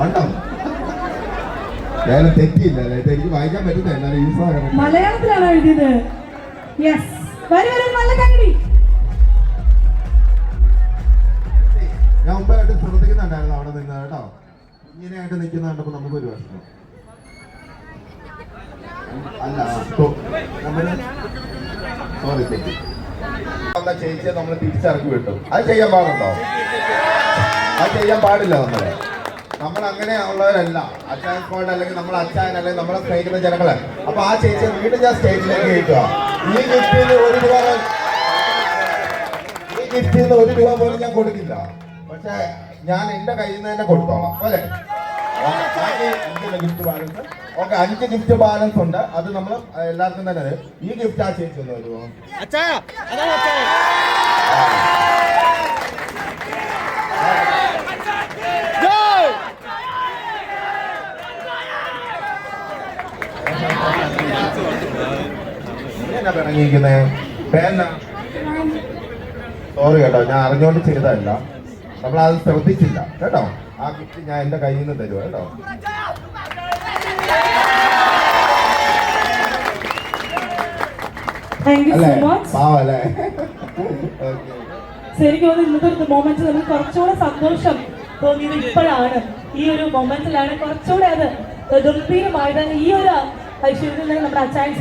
ഉണ്ടോ വേറെ തെറ്റിയില്ല എനിക്ക് വായിക്കാൻ പറ്റുന്ന എന്നാലും യൂസ് ആകണം മലയാളത്തിലാണ് എഴുതിയത്. യെസ് വരും വരും നല്ല കൈഡി ഞാൻ മുമ്പായിട്ട് ശ്രദ്ധിക്കുന്നുണ്ടായിരുന്നു അവിടെ നിന്ന് കേട്ടോ? ഇങ്ങനെയായിട്ട് നിൽക്കുന്ന കണ്ടപ്പോൾ നമുക്ക് ഒരു വിഷമം അല്ല നമ്മൾ സോറി തെറ്റി. ചേച്ചിയെ നമ്മൾ തിരിച്ചിറക്കി വിട്ടു. അത് ചെയ്യാൻ പാടുണ്ടോ? അത് ചെയ്യാൻ പാടില്ല നമ്മൾ. നമ്മൾ അങ്ങനെ ഉള്ളവരല്ല അച്ഛൻ സ്ക്വാഡ് അല്ലെങ്കിൽ നമ്മൾ അച്ഛൻ അല്ലെങ്കിൽ നമ്മളെ സ്നേഹിക്കുന്ന ജനങ്ങളെ. അപ്പൊ ആ ചേച്ചി വീണ്ടും ഞാൻ സ്റ്റേജിലേക്ക് കയറ്റുക ഈ ഗിഫ്റ്റിൽ ഒരു രൂപ ഈ ഗിഫ്റ്റിന് ഒരു രൂപ പോലും ഞാൻ കൊടുക്കില്ല. പക്ഷെ ഞാൻ എന്റെ കയ്യിൽ നിന്ന് തന്നെ കൊടുത്തോളാം. അല്ലേ? Gift balance. ഓക്കെ അഞ്ച് ഗിഫ്റ്റ് ബാലൻസ് ഉണ്ട്. അത് നമ്മൾ എല്ലാവർക്കും തന്നെ ഈ ഗിഫ്റ്റ് ആ ചേച്ചി ഒന്ന് വരുമോ പിണങ്ങിയിരിക്കുന്നേ പേന. സോറി കേട്ടോ ഞാൻ അറിഞ്ഞോണ്ട് ചെയ്തതല്ല. നമ്മൾ അത് ശ്രദ്ധിച്ചില്ല. കേട്ടോ? ആ ഗിഫ്റ്റ് ഞാൻ എന്റെ കയ്യിൽ നിന്ന് തരുമോ കേട്ടോ? അല്ലേ? പാവല്ലേ? ശരിക്കും ഇന്നത്തെ ഒരു മൊമെന്റ് നമുക്ക് കുറച്ചുകൂടെ സന്തോഷം തോന്നിയത് ഇപ്പോഴാണ്. ഈ ഒരു മൊമെന്റിലാണ് കുറച്ചുകൂടെ അത് ഗംഭീരമായിട്ട് ഈ ഒരു ഐശ്വര്യത്തിൽ നമ്മുടെ അച്ചായൻ